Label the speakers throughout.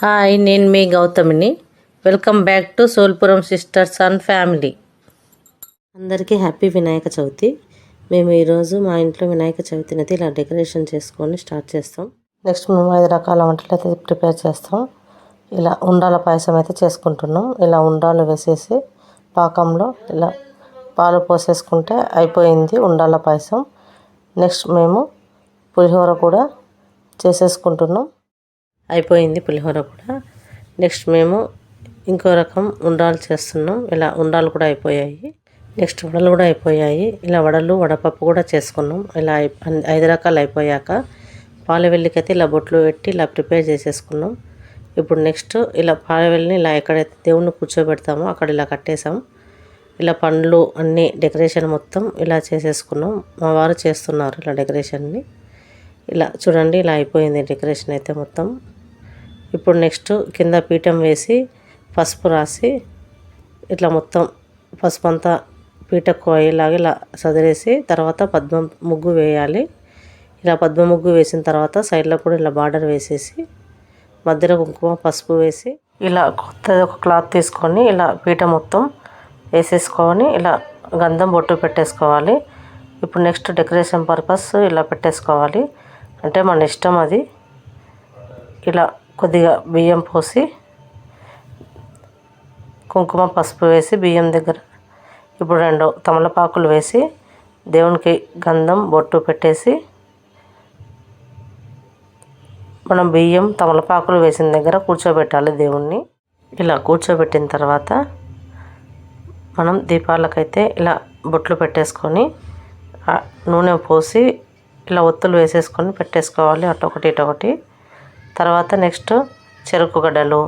Speaker 1: Hi నేను మీ గౌతమిని. Welcome back to Solpuram sisters and family. అందరికీ హ్యాపీ వినాయక చవితి. మేము ఈరోజు మా ఇంట్లో వినాయక చవితిని అయితే ఇలా డెకరేషన్ చేసుకొని స్టార్ట్ చేస్తాం. నెక్స్ట్ మేము ఐదు రకాల వంటలు అయితే ప్రిపేర్ చేస్తాం. ఇలా ఉండాల పాయసం అయితే చేసుకుంటున్నాం. ఇలా ఉండాలు వేసేసి పాకంలో ఇలా పాలు పోసేసుకుంటే అయిపోయింది ఉండాల పాయసం. నెక్స్ట్ మేము పులిహోర కూడా చేసేసుకుంటున్నాం. అయిపోయింది పులిహోర కూడా. నెక్స్ట్ మేము ఇంకో రకం ఉండాలు చేస్తున్నాం. ఇలా ఉండాలు కూడా అయిపోయాయి. నెక్స్ట్ వడలు కూడా అయిపోయాయి. ఇలా వడలు వడపప్పు కూడా చేసుకున్నాం. ఇలా ఐదు రకాలు అయిపోయాక పాలవెల్లికైతే ఇలా బొట్లు పెట్టి ఇలా ప్రిపేర్ చేసేసుకున్నాం. ఇప్పుడు నెక్స్ట్ ఇలా పాలవెల్లిని ఇలా ఎక్కడైతే దేవుణ్ణి కూర్చోబెడతామో అక్కడ ఇలా కట్టేసాం ఇలా పండ్లు అన్నీ డెకరేషన్ మొత్తం ఇలా చేసేసుకున్నాం. మా వారు చేస్తున్నారు ఇలా డెకరేషన్ని. ఇలా చూడండి ఇలా అయిపోయింది డెకరేషన్ అయితే మొత్తం. ఇప్పుడు నెక్స్ట్ కింద పీఠం వేసి పసుపు రాసి ఇట్లా మొత్తం పసుపు అంతా పీటకు అయ్యేలాగా ఇలా సదిరేసి తర్వాత పద్మ ముగ్గు వేయాలి. ఇలా పద్మ ముగ్గు వేసిన తర్వాత సైడ్లో కూడా ఇలా బార్డర్ వేసేసి మధ్యలో కుంకుమ పసుపు వేసి ఇలా కొత్త ఒక క్లాత్ తీసుకొని ఇలా పీట మొత్తం వేసేసుకొని ఇలా గంధం బొట్టు పెట్టేసుకోవాలి. ఇప్పుడు నెక్స్ట్ డెకరేషన్ పర్పస్ ఇలా పెట్టేసుకోవాలి. అంటే మన ఇష్టం అది. ఇలా కొద్దిగా బియ్యం పోసి కుంకుమ పసుపు వేసి బియ్యం దగ్గర ఇప్పుడు రెండు తమలపాకులు వేసి దేవునికి గంధం బొట్టు పెట్టేసి మనం బియ్యం తమలపాకులు వేసిన దగ్గర కూర్చోబెట్టాలి దేవుణ్ణి. ఇలా కూర్చోబెట్టిన తర్వాత మనం దీపాలకైతే ఇలా బొట్లు పెట్టేసుకొని నూనె పోసి ఇలా ఒత్తులు వేసేసుకొని పెట్టేసుకోవాలి. అటొకటి ఇటొకటి తర్వాత నెక్స్ట్ చెరుకు గడ్డలు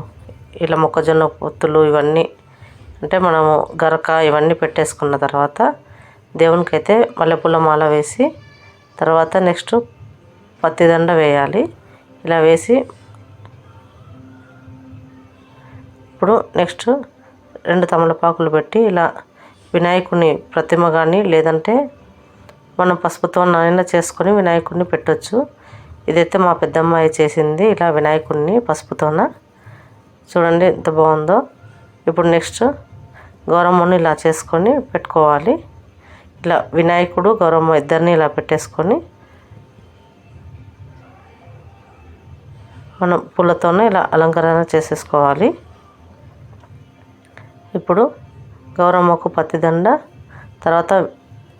Speaker 1: ఇలా మొక్కజొన్న పొత్తులు ఇవన్నీ అంటే మనము గరక ఇవన్నీ పెట్టేసుకున్న తర్వాత దేవునికి అయితే మల్లెపూల మాల వేసి తర్వాత నెక్స్ట్ పత్తిదండ వేయాలి. ఇలా వేసి ఇప్పుడు నెక్స్ట్ రెండు తమలపాకులు పెట్టి ఇలా వినాయకుని ప్రతిమ కానీ లేదంటే మనం పసుపుతో నాయన చేసుకొని వినాయకుడిని పెట్టొచ్చు. ఇదైతే మా పెద్దమ్మాయి చేసింది. ఇలా వినాయకుడిని పసుపుతోన. చూడండి ఎంత బాగుందో. ఇప్పుడు నెక్స్ట్ గౌరమ్మని ఇలా చేసుకొని పెట్టుకోవాలి. ఇలా వినాయకుడు గౌరమ్మ ఇద్దరిని ఇలా పెట్టేసుకొని మనం పూలతోనే ఇలా అలంకరణ చేసేసుకోవాలి. ఇప్పుడు గౌరమ్మకు పత్తిదండ తర్వాత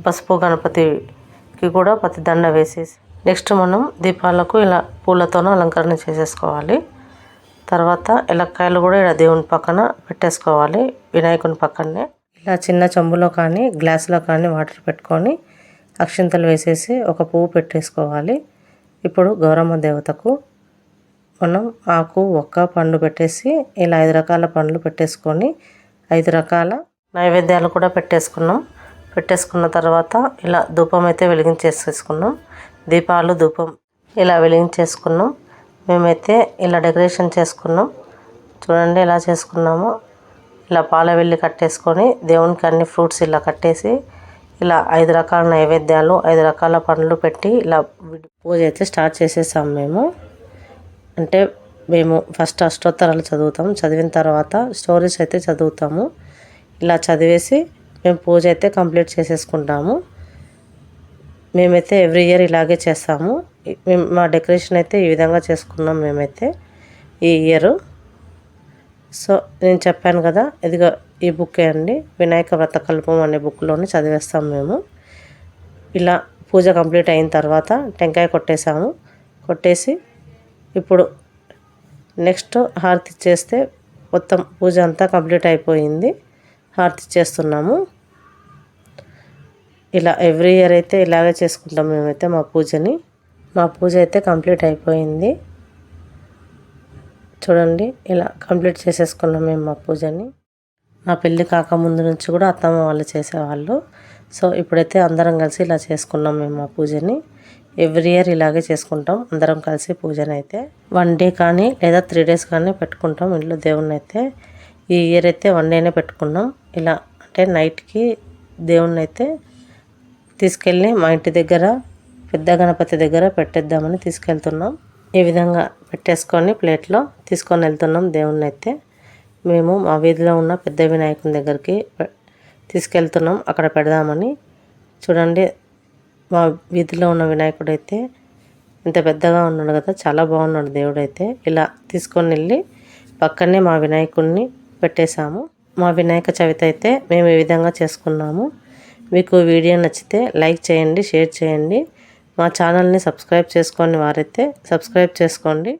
Speaker 1: పసుపు గణపతికి కూడా పత్తిదండ వేసేసి నెక్స్ట్ మనం దీపాలకు ఇలా పూలతోనూ అలంకరణ చేసేసుకోవాలి. తర్వాత ఎలక్కాయలు కూడా ఇలా దేవుని పక్కన పెట్టేసుకోవాలి వినాయకుని పక్కనే. ఇలా చిన్న చెంబులో కానీ గ్లాసులో కానీ వాటర్ పెట్టుకొని అక్షింతలు వేసేసి ఒక పువ్వు పెట్టేసుకోవాలి. ఇప్పుడు గౌరమ్మ దేవతకు మనం ఆకు ఒక్క పండు పెట్టేసి ఇలా ఐదు రకాల పండ్లు పెట్టేసుకొని ఐదు రకాల నైవేద్యాలు కూడా పెట్టేసుకున్నాం. పెట్టేసుకున్న తర్వాత ఇలా ధూపం అయితే వెలిగించేసేసుకున్నాం. దీపాలు ధూపం ఇలా వెలిగించేసుకున్నాం మేమైతే ఇలా డెకరేషన్ చేసుకున్నాం. చూడండి ఎలా చేసుకున్నాము. ఇలా పాల వెళ్ళి కట్టేసుకొని దేవునికి అన్ని ఫ్రూట్స్ ఇలా కట్టేసి ఇలా ఐదు రకాల నైవేద్యాలు ఐదు రకాల పండ్లు పెట్టి ఇలా పూజ అయితే స్టార్ట్ చేసేసాం మేము. అంటే మేము ఫస్ట్ అష్టోత్తరాలు చదువుతాం. చదివిన తర్వాత స్టోరీస్ అయితే చదువుతాము. ఇలా చదివేసి మేము పూజ అయితే కంప్లీట్ చేసేసుకుంటాము. మేమైతే ఎవ్రీ ఇయర్ ఇలాగే చేస్తాము. మేము మా డెకరేషన్ అయితే ఈ విధంగా చేసుకున్నాం మేమైతే ఈ ఇయర్. సో నేను చెప్పాను కదా ఇదిగో ఈ బుక్ అండి. వినాయక వ్రతకల్పం అనే బుక్లోనే చదివేస్తాం మేము. ఇలా పూజ కంప్లీట్ అయిన తర్వాత టెంకాయ కొట్టేసాము కొట్టేసి ఇప్పుడు నెక్స్ట్ హారతి చేస్తే మొత్తం పూజ అంతా కంప్లీట్ అయిపోయింది. హారతి చేస్తున్నాము ఇలా ఎవ్రీ ఇయర్ అయితే ఇలాగే చేసుకుంటాం మేమైతే మా పూజని. మా పూజ అయితే కంప్లీట్ అయిపోయింది. చూడండి ఇలా కంప్లీట్ చేసేసుకున్నాం మేము మా పూజని. మా పెళ్ళి కాకముందు నుంచి కూడా అత్తమ్మ వాళ్ళు చేసేవాళ్ళు. సో ఇప్పుడైతే అందరం కలిసి ఇలా చేసుకున్నాం మేము మా పూజని. ఎవ్రీ ఇయర్ ఇలాగే చేసుకుంటాం అందరం కలిసి పూజని అయితే వన్ డే కానీ లేదా త్రీ డేస్ కానీ పెట్టుకుంటాం ఇంట్లో దేవుణ్ణి అయితే ఈ ఇయర్ అయితే వన్ డేనే పెట్టుకున్నాం. ఇలా అంటే నైట్కి దేవుణ్ణి అయితే తీసుకెళ్ళి మా ఇంటి దగ్గర పెద్ద గణపతి దగ్గర పెట్టేద్దామని తీసుకెళ్తున్నాం. ఈ విధంగా పెట్టేసుకొని ప్లేట్లో తీసుకొని వెళ్తున్నాం దేవుణ్ణి అయితే మేము మా వీధిలో ఉన్న పెద్ద వినాయకుని దగ్గరికి పె- తీసుకెళ్తున్నాం. అక్కడ పెడదామని. చూడండి మా వీధిలో ఉన్న వినాయకుడు అయితే ఇంత పెద్దగా ఉన్నాడు కదా చాలా బాగున్నాడు దేవుడు అయితే ఇలా తీసుకొని వెళ్ళి పక్కనే మా వినాయకుడిని పెట్టేశాము. మా వినాయక చవితి అయితే మేము ఈ విధంగా చేసుకున్నాము. మీకు వీడియో నచ్చితే లైక్ చేయండి షేర్ చేయండి. మా ఛానల్ని సబ్స్క్రైబ్ చేసుకోండి వారైతే సబ్స్క్రైబ్ చేసుకోండి.